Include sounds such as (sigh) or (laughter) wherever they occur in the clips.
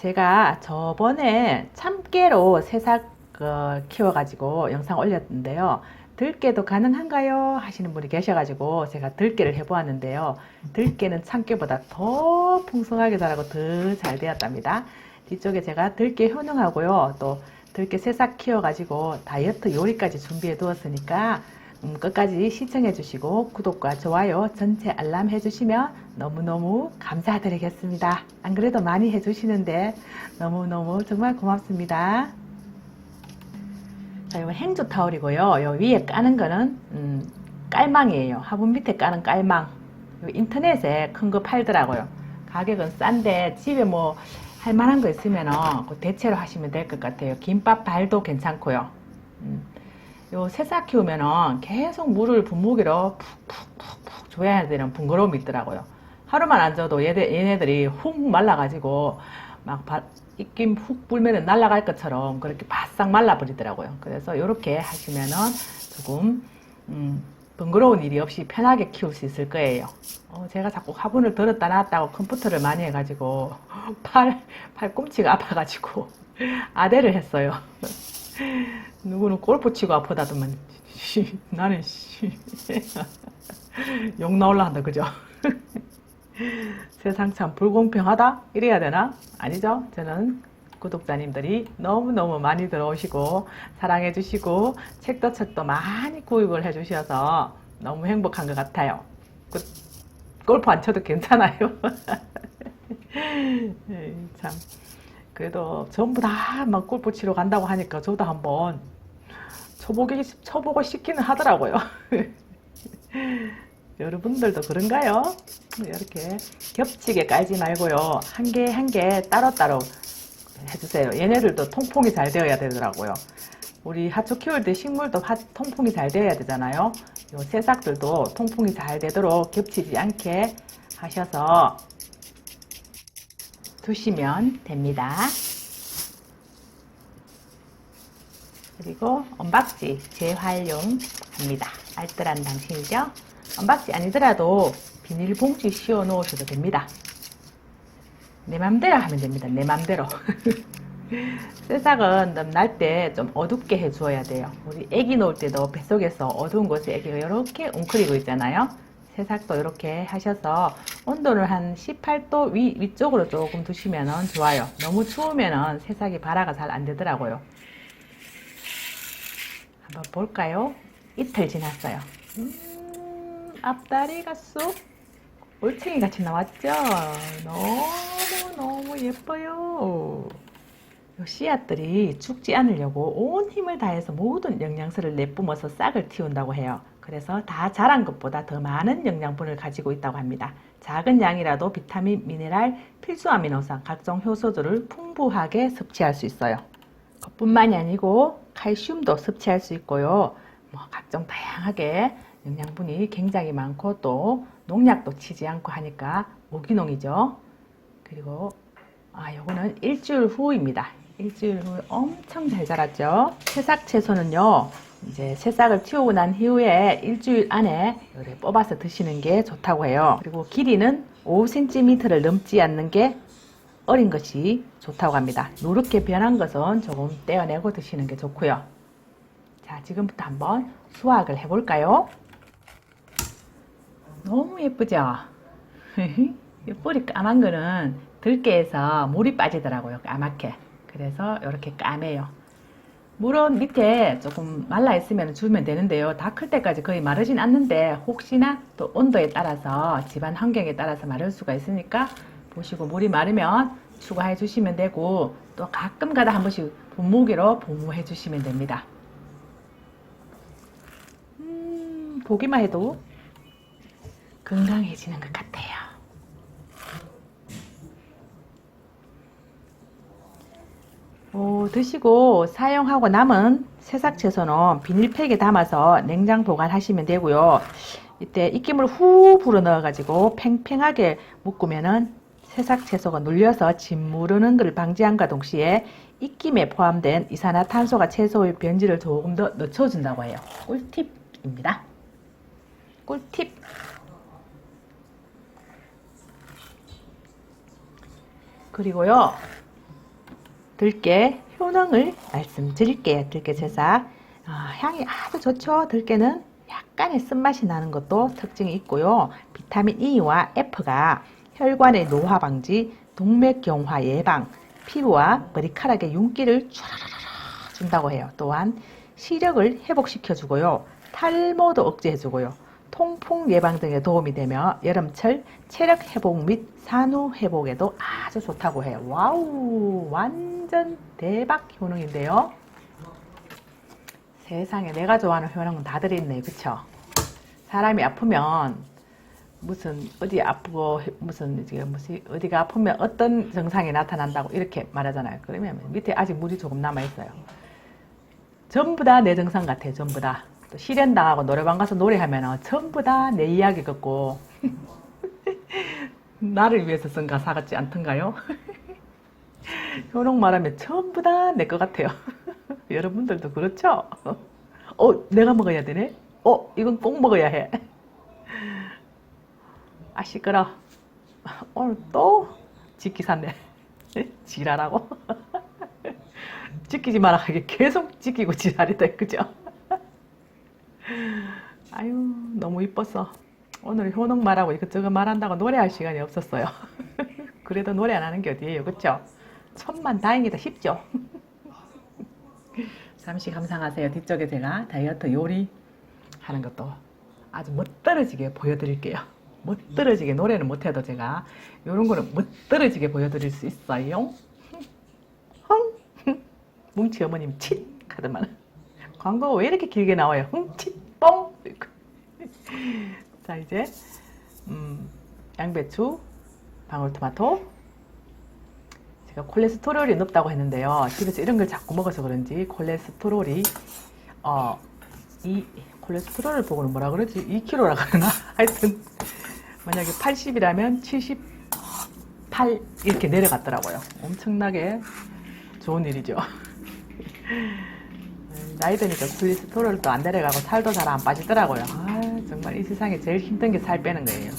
제가 저번에 참깨로 새싹 어, 키워가지고 영상 올렸는데요. 들깨도 가능한가요? 하시는 분이 계셔가지고 제가 들깨를 해보았는데요. 들깨는 참깨보다 더 풍성하게 자라고 더 잘 되었답니다. 뒤쪽에 제가 들깨 효능하고요. 또 들깨 새싹 키워가지고 다이어트 요리까지 준비해 두었으니까 음, 끝까지 시청해 주시고 구독과 좋아요 전체 알람 해주시면 너무너무 감사드리겠습니다. 안 그래도 많이 해주시는데 너무너무 정말 고맙습니다. 자, 이거 행주 타올이고요. 요 위에 까는 거는 음, 깔망이에요. 화분 밑에 까는 깔망. 요 인터넷에 큰 거 팔더라고요. 가격은 싼데 집에 뭐 할 만한 거 있으면 그 대체로 하시면 될 것 같아요. 김밥 발도 괜찮고요. 음, 요 새싹 키우면은 계속 물을 분무기로 푹푹푹푹 줘야 되는 번거로움이 있더라고요. 하루만 안 줘도 얘네, 얘네들이 훅 말라가지고 막 바- 입김 훅 불면은 날아갈 것처럼 그렇게 바싹 말라버리더라고요. 그래서 이렇게 하시면은 조금 음, 번거로운 일이 없이 편하게 키울 수 있을 거예요. 어, 제가 자꾸 화분을 들었다 놨다고 컴퓨터를 많이 해가지고 (laughs) 팔 팔꿈치가 아파가지고 (laughs) 아대를 했어요. (laughs) 누구는 골프 치고 아프다더만 씨, 나는 씨. (laughs) 욕 나올라 한다 그죠? (laughs) 세상 참 불공평하다 이래야 되나? 아니죠? 저는 구독자님들이 너무너무 많이 들어오시고 사랑해 주시고 책도 책도 많이 구입을 해 주셔서 너무 행복한 것 같아요. 그, 골프 안 쳐도 괜찮아요. (laughs) 참 그래도 전부 다 막 골프 치러 간다고 하니까 저도 한번 쳐보기 쳐보고 싶기는 하더라고요. (laughs) 여러분들도 그런가요? 이렇게 겹치게 깔지 말고요. 한 개 한 개 따로따로 해주세요. 얘네들도 통풍이 잘 되어야 되더라고요. 우리 하초 키울 때 식물도 하- 통풍이 잘 되어야 되잖아요. 요 새싹들도 통풍이 잘 되도록 겹치지 않게 하셔서 두시면 됩니다. 그리고 언박지 재활용합니다. 알뜰한 당신이죠? 언박지 아니더라도 비닐봉지 씌워 놓으셔도 됩니다. 내 맘대로 하면 됩니다. 내 맘대로. (laughs) 새싹은 날때 좀 어둡게 해주어야 돼요. 우리 애기 놓을 때도 뱃속에서 어두운 곳에 애기가 이렇게 웅크리고 있잖아요. 새싹도 이렇게 하셔서 온도를 한 18도 위, 위쪽으로 조금 두시면 좋아요. 너무 추우면 새싹이 발화가 잘 안 되더라고요. 한번 볼까요? 이틀 지났어요. 음, 앞다리가 쏙 올챙이 같이 나왔죠? 너무 너무 예뻐요. 요 씨앗들이 죽지 않으려고 온 힘을 다해서 모든 영양소를 내뿜어서 싹을 틔운다고 해요. 그래서 다 자란 것보다 더 많은 영양분을 가지고 있다고 합니다. 작은 양이라도 비타민, 미네랄, 필수 아미노산, 각종 효소들을 풍부하게 섭취할 수 있어요. 그뿐만이 아니고 칼슘도 섭취할 수 있고요. 뭐 각종 다양하게 영양분이 굉장히 많고 또 농약도 치지 않고 하니까 무기농이죠. 그리고 아 요거는 일주일 후입니다. 일주일 후에 엄청 잘 자랐죠. 새싹 채소는요. 이제 새싹을 틔우고 난 이후에 일주일 안에 이렇게 뽑아서 드시는 게 좋다고 해요. 그리고 길이는 5cm를 넘지 않는 게 어린 것이 좋다고 합니다. 누렇게 변한 것은 조금 떼어내고 드시는 게 좋고요. 자, 지금부터 한번 수확을 해볼까요? 너무 예쁘죠? (laughs) 이 뿌리 까만 거는 들깨에서 물이 빠지더라고요. 까맣게. 그래서 이렇게 까매요. 물은 밑에 조금 말라 있으면 주면 되는데요. 다 클 때까지 거의 마르진 않는데 혹시나 또 온도에 따라서 집안 환경에 따라서 마를 수가 있으니까 보시고 물이 마르면 추가해 주시면 되고 또 가끔 가다 한 번씩 분무기로 분무해 주시면 됩니다. 음, 보기만 해도 건강해지는 것 같아요. 오, 드시고 사용하고 남은 새싹 채소는 비닐팩에 담아서 냉장 보관하시면 되고요. 이때 입김을 후 불어 넣어가지고 팽팽하게 묶으면은 새싹 채소가 눌려서 짓무르는 것을 방지함과 동시에 입김에 포함된 이산화탄소가 채소의 변질을 조금 더 늦춰준다고 해요. 꿀팁입니다. 꿀팁. 그리고요. 들깨 효능을 말씀드릴게요. 들깨 제사 아, 향이 아주 좋죠. 들깨는 약간의 쓴맛이 나는 것도 특징이 있고요. 비타민 E와 F가 혈관의 노화 방지, 동맥 경화 예방, 피부와 머리카락의 윤기를 촤라라라 준다고 해요. 또한 시력을 회복시켜주고요. 탈모도 억제해주고요. 통풍 예방 등에 도움이 되며 여름철 체력 회복 및 산후 회복에도 아주 좋다고 해요. 와우, 완전 대박 효능인데요. 세상에 내가 좋아하는 효능은 다들 있네, 그쵸? 사람이 아프면 무슨 어디 아프고 무슨 무슨 어디가 아프면 어떤 증상이 나타난다고 이렇게 말하잖아요. 그러면 밑에 아직 물이 조금 남아 있어요. 전부 다 내 증상 같아, 전부 다. 또 실현 당하고 노래방 가서 노래하면 전부 다 내 이야기 같고 (laughs) 나를 위해서 쓴 가사 같지 않던가요? (laughs) 효능 말하면 전부 다 내 것 같아요. (laughs) 여러분들도 그렇죠? 어, 내가 먹어야 되네? 어, 이건 꼭 먹어야 해. 아, 시끄러. 오늘 또 지키 샀네. 지랄하고. 지키지 마라 하게 계속 지키고 지랄이다, 그죠? 아유, 너무 이뻤어. 오늘 효능 말하고 이것저것 말한다고 노래할 시간이 없었어요. (laughs) 그래도 노래 안 하는 게 어디예요, 그쵸? 천만 다행이다 싶죠? (laughs) 잠시 감상하세요. 뒤쪽에 제가 다이어트 요리 하는 것도 아주 멋들어지게 보여드릴게요. 멋들어지게 노래는 못해도 제가 이런 거는 멋들어지게 보여드릴 수 있어요. 흥 (laughs) 뭉치 어머님 칫 하더만 광고가 왜 이렇게 길게 나와요? 흥칫 뽕자 이제 음, 양배추, 방울토마토 제가 콜레스테롤이 높다고 했는데요. 집에서 이런 걸 자꾸 먹어서 그런지 콜레스테롤이 어, 이 콜레스테롤을 보고는 뭐라 그러지? 2kg라 그러나? (laughs) 하여튼 만약에 80이라면 78 이렇게 내려갔더라고요. 엄청나게 좋은 일이죠. (laughs) 나이 드니까 콜레스테롤도 안 내려가고 살도 잘 안 빠지더라고요. 아, 정말 이 세상에 제일 힘든 게 살 빼는 거예요.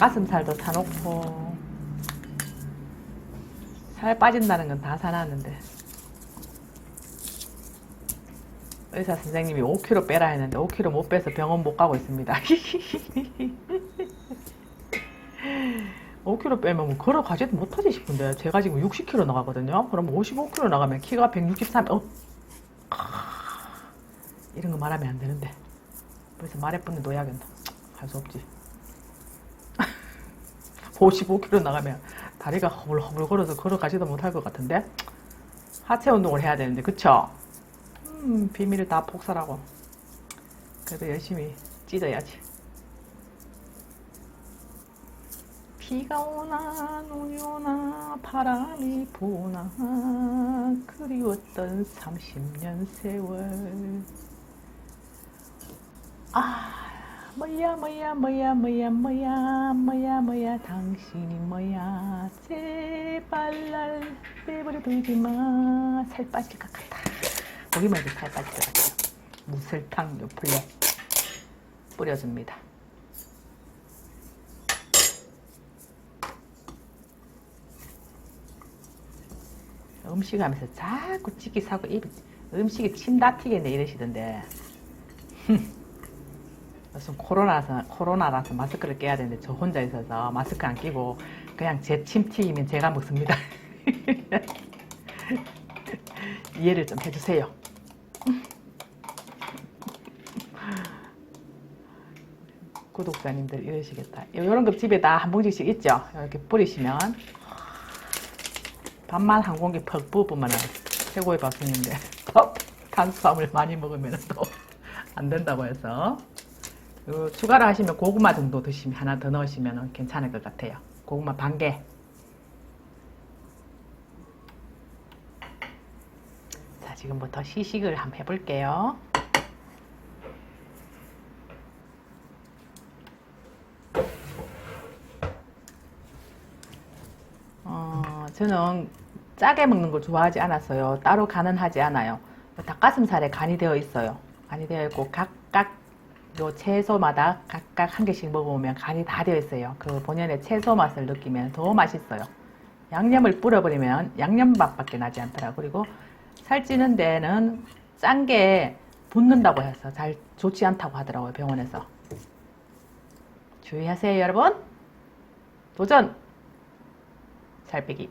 가슴살도 사놓고 살 빠진다는 건 다 사놨는데 의사 선생님이 5kg 빼라 했는데 5kg 못 빼서 병원 못 가고 있습니다. (laughs) 5kg 빼면 뭐 걸어가지도 못하지 싶은데 제가 지금 60kg 나가거든요. 그럼 55kg 나가면 키가 163. 어? 이런 거 말하면 안 되는데 벌써 말해보는 놓야겠나? 할수 없지. (laughs) 55kg 나가면 다리가 허물허물 걸어서 걸어가지도 못할 것 같은데 하체 운동을 해야 되는데 그쵸? 음, 비밀을 다 폭살하고 그래도 열심히 찢어야지 비가 오나 눈이 오나 바람이 부나 그리웠던 30년 세월 아 뭐야 뭐야 뭐야 뭐야 뭐야 뭐야 뭐야 당신이 뭐야. 제발 날 빼버려 두지 마살 빠질 것 같아. 보기만 해도 살 빠질 것 같아요. 무설탕 요플레 뿌려줍니다. 음식 하면서 자꾸 찌기 사고 입 음식에 침 다튀겠네 이러시던데 (laughs) 무슨 코로나라서, 코로나라서 마스크를 껴야 되는데 저 혼자 있어서 마스크 안 끼고 그냥 제 침 튀기면 제가 먹습니다. (laughs) 이해를 좀 해주세요. (laughs) 구독자님들 이러시겠다. 이런 거 집에 다 한 봉지씩 있죠? 이렇게 뿌리시면 밥만 한 공기 퍽 부으면 최고의 밥순인데 탄수화물 (laughs) 많이 먹으면 또 안 된다고 해서 그 추가로 하시면 고구마 정도 드시면 하나 더 넣으시면 괜찮을 것 같아요. 고구마 반 개. 자, 지금부터 시식을 한번 해볼게요. 어, 저는 짜게 먹는 걸 좋아하지 않았어요. 따로 간은 하지 않아요. 닭가슴살에 간이 되어 있어요. 간이 되어 있고 각각 요 채소마다 각각 한 개씩 먹어보면 간이 다 되어 있어요. 그 본연의 채소 맛을 느끼면 더 맛있어요. 양념을 뿌려버리면 양념밥밖에 나지 않더라. 그리고 살찌는 데는 짠게 붙는다고 해서 잘 좋지 않다고 하더라고요, 병원에서. 주의하세요, 여러분. 도전! 살 빼기.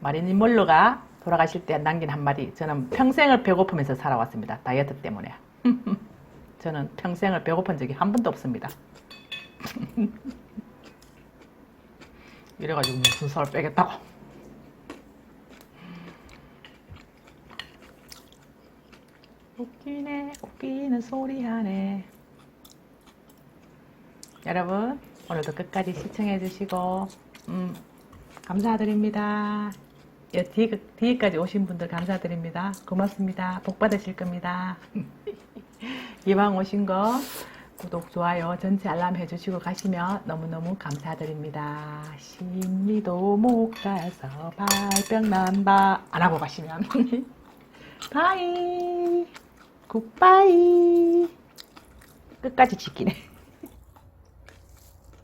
마리님 몰로가 돌아가실 때 남긴 한마디. 저는 평생을 배고프면서 살아왔습니다. 다이어트 때문에. (laughs) 저는 평생을 배고픈 적이 한 번도 없습니다. (laughs) 이래가지고 무슨 살 빼겠다고. 웃기네, 웃기는 소리 하네. 여러분, 오늘도 끝까지 시청해 주시고, 음, 감사드립니다. 여, 뒤, 뒤까지 오신 분들 감사드립니다. 고맙습니다. 복 받으실 겁니다. (laughs) 이왕 오신 거 구독, 좋아요, 전체 알람 해주시고 가시면 너무너무 감사드립니다. 신미도 못 가서 발병 난다. 안 하고 가시면. (laughs) 바이. 굿바이. 끝까지 지키네.